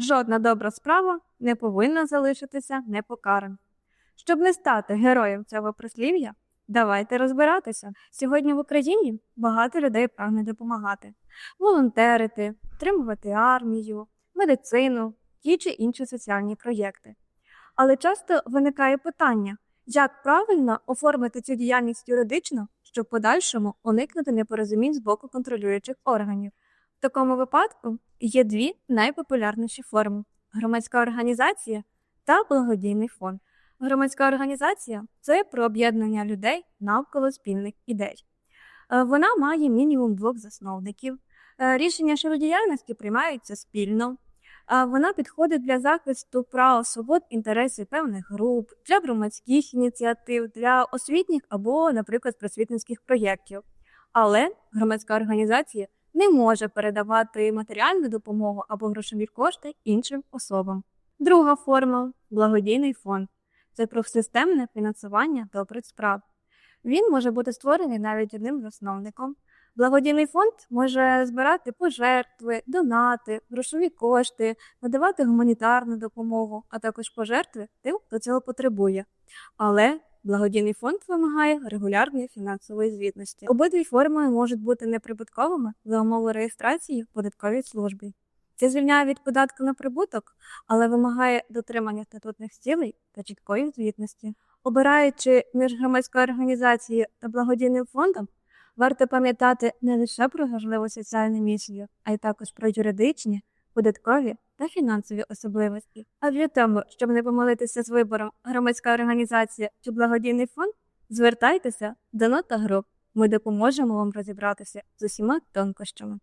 Жодна добра справа не повинна залишитися непокарана. Щоб не стати героєм цього прислів'я, давайте розбиратися. Сьогодні в Україні багато людей прагне допомагати, волонтерити, підтримувати армію, медицину, ті чи інші соціальні проєкти. Але часто виникає питання, як правильно оформити цю діяльність юридично, щоб в подальшому уникнути непорозумінь з боку контролюючих органів. В такому випадку є дві найпопулярніші форми: громадська організація та благодійний фонд. Громадська організація це про об'єднання людей навколо спільних ідей. Е, Вона має мінімум двох засновників. Е, Рішення щодо діяльності приймаються спільно. Е, Вона підходить для захисту прав, свобод, інтересів певних груп, для громадських ініціатив, для освітніх або, наприклад, просвітницьких проєктів. Але громадська організація не може передавати матеріальну допомогу або грошові кошти іншим особам. Друга форма благодійний фонд це про системне фінансування добрих справ. Він може бути створений навіть одним засновником. Благодійний фонд може збирати пожертви, донати, грошові кошти, надавати гуманітарну допомогу, а також пожертви тим, хто цього потребує. Але благодійний фонд вимагає регулярної фінансової звітності. Обидві форми можуть бути неприбутковими за умови реєстрації в податковій службі. Це звільняє від податку на прибуток, але вимагає дотримання статутних цілей та чіткої звітності. Обираючи між громадською організацією та благодійним фондом, варто пам'ятати не лише про важливу соціальну місію, а й також про юридичні, податкові та фінансові особливості. А для того, щоб не помилитися з вибором громадська організація чи благодійний фонд, звертайтеся до нота груп. Ми допоможемо вам розібратися з усіма тонкощами.